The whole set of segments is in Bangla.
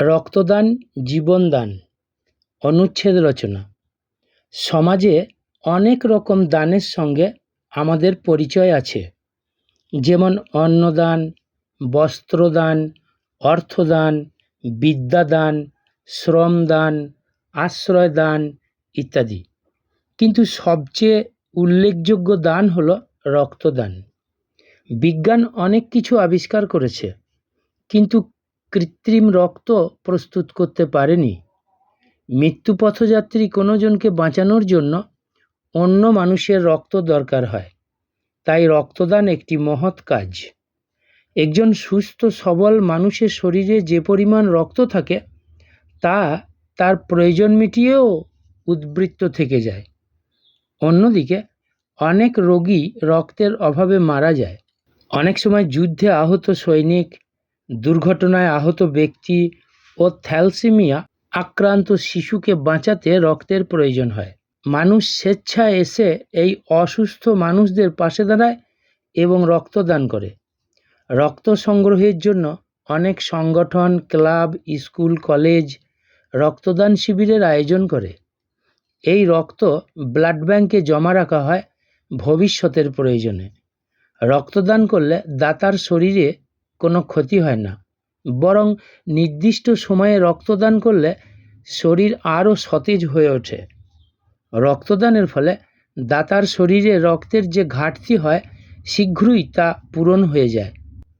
রক্তদান, জীবনদান, অনুচ্ছেদ রচনা। সমাজে অনেক রকম দানের সঙ্গে আমাদের পরিচয় আছে। যেমন অন্নদান, বস্ত্রদান, অর্থদান, বিদ্যাদান, শ্রমদান, আশ্রয়দান ইত্যাদি। কিন্তু সবচেয়ে উল্লেখযোগ্য দান হলো রক্তদান। বিজ্ঞান অনেক কিছু আবিষ্কার করেছে, কিন্তু কৃত্রিম রক্ত প্রস্তুত করতে পারেনি। মৃত্যু পথযাত্রী কোনো জনকে বাঁচানোর জন্য অন্য মানুষের রক্ত দরকার হয়। তাই রক্তদান একটি মহৎ কাজ। একজন সুস্থ, সবল মানুষের শরীরে যে পরিমাণ রক্ত থাকে, তা তার প্রয়োজন মিটিয়েও উদ্বৃত্ত থেকে যায়। অন্যদিকে, অনেক রোগী রক্তের অভাবে মারা যায়। অনেক সময় যুদ্ধে আহত সৈনিক দুর্ঘটনায় আহত ব্যক্তি ও থ্যালসিমিয়া আক্রান্ত শিশুকে বাঁচাতে রক্তের প্রয়োজন হয়। মানুষ স্বেচ্ছায় এসে এই অসুস্থ মানুষদের পাশে দাঁড়ায় এবং রক্তদান করে। রক্ত সংগ্রহের জন্য অনেক সংগঠন, ক্লাব, স্কুল, কলেজ রক্তদান শিবিরের আয়োজন করে। এই রক্ত ব্লাড ব্যাংকে জমা রাখা হয় ভবিষ্যতের প্রয়োজনে। রক্তদান করলে দাতার শরীরে কোনো ক্ষতি হয় না। বরং নির্দিষ্ট সময়ে রক্তদান করলে শরীর আরও সতেজ হয়ে ওঠে। রক্তদানের ফলে দাতার শরীরে রক্তের যে ঘাটতি হয়, শীঘ্রই তা পূরণ হয়ে যায়।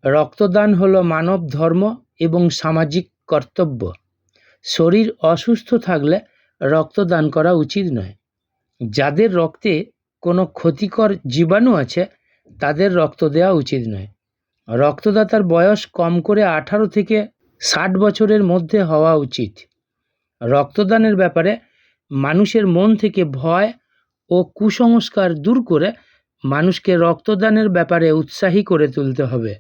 রক্তদান হলো মানব ধর্ম এবং সামাজিক কর্তব্য। শরীর অসুস্থ থাকলে রক্তদান করা উচিত নয়। যাদের রক্তে কোনো ক্ষতিকর জীবাণু আছে, তাদের রক্ত দেওয়া উচিত নয়। রক্তদাতার বয়স কম করে আঠারো থেকে ষাট বছরের মধ্যে হওয়া উচিত। রক্তদানের ব্যাপারে মানুষের মন থেকে ভয় ও কুসংস্কার দূর করে মানুষকে রক্তদানের ব্যাপারে উৎসাহী করে তুলতে হবে।